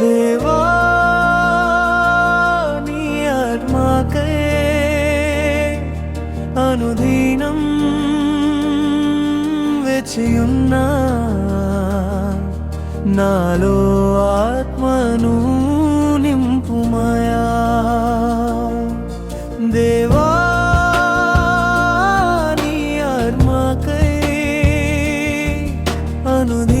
దేవా నీ ఆత్మకై అనుదీనం వెచియున్నా నాలో ఆత్మను నింపుమయా దేవా నీ ఆత్మకై అనుదీనం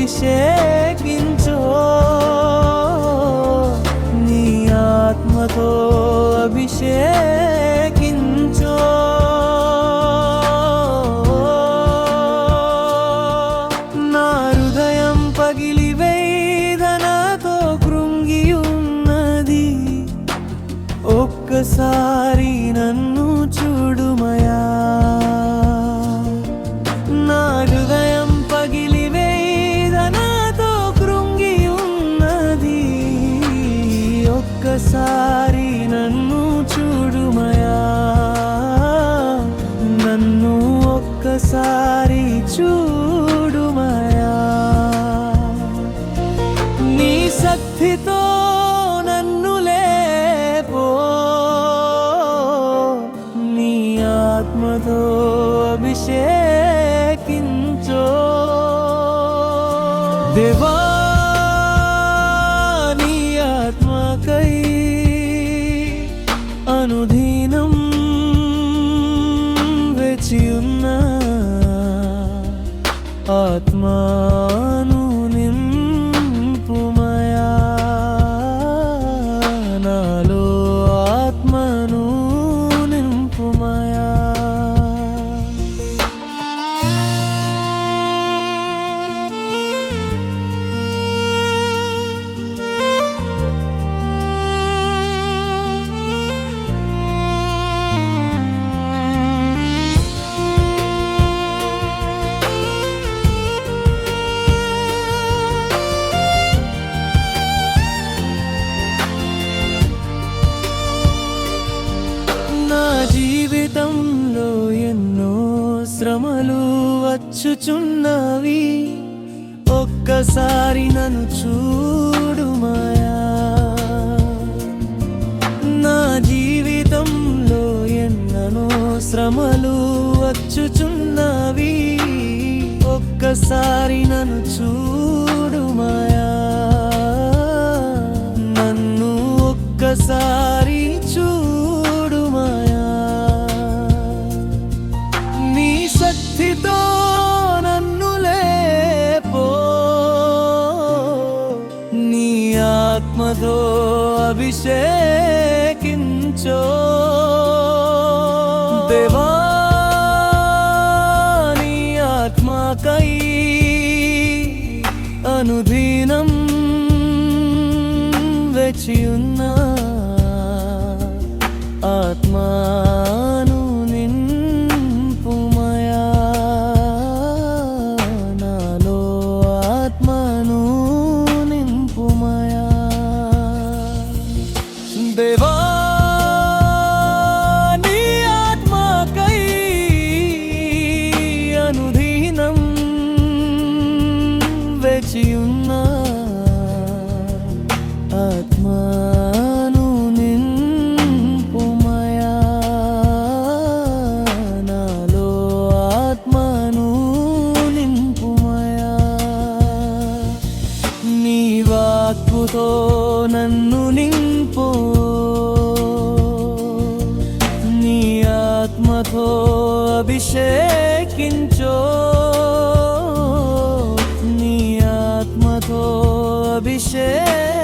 అభిషేకించో. నీ ఆత్మతో అభిషేకించో. నా హృదయం పగిలి వేదనతో కృంగి ఉన్నది. ఒక్కసారి నన్ను ఒక్కసారి నన్ను చూడుమయా? నన్ను ఒక్కసారి చూడుమయా? నీ శక్తితో నన్ను లేపో నీ ఆత్మతో అభిషేకించో. ఆత్మాను శ్రమలు వచ్చుచున్నవి. ఒక్కసారి నన్ను చూడుమాయా నా జీవితంలో ఎన్నో శ్రమలు వచ్చుచున్నవి. ఒక్కసారి నన్ను చూడు మాయా. శక్తితో నన్ను లేపో నీ ఆత్మతో అభిషేకించో దేవా నీ ఆత్మకై అనుదీనం వేచియున్నా ఆత్మాను వేచియున్నా ఆత్మాను నింపుమయా. నాలో ఆత్మను నింపుమయా. నీ వాక్కుతో నన్ను నింపు. నీ ఆత్మతో అభిషేకించో. সবিশেষ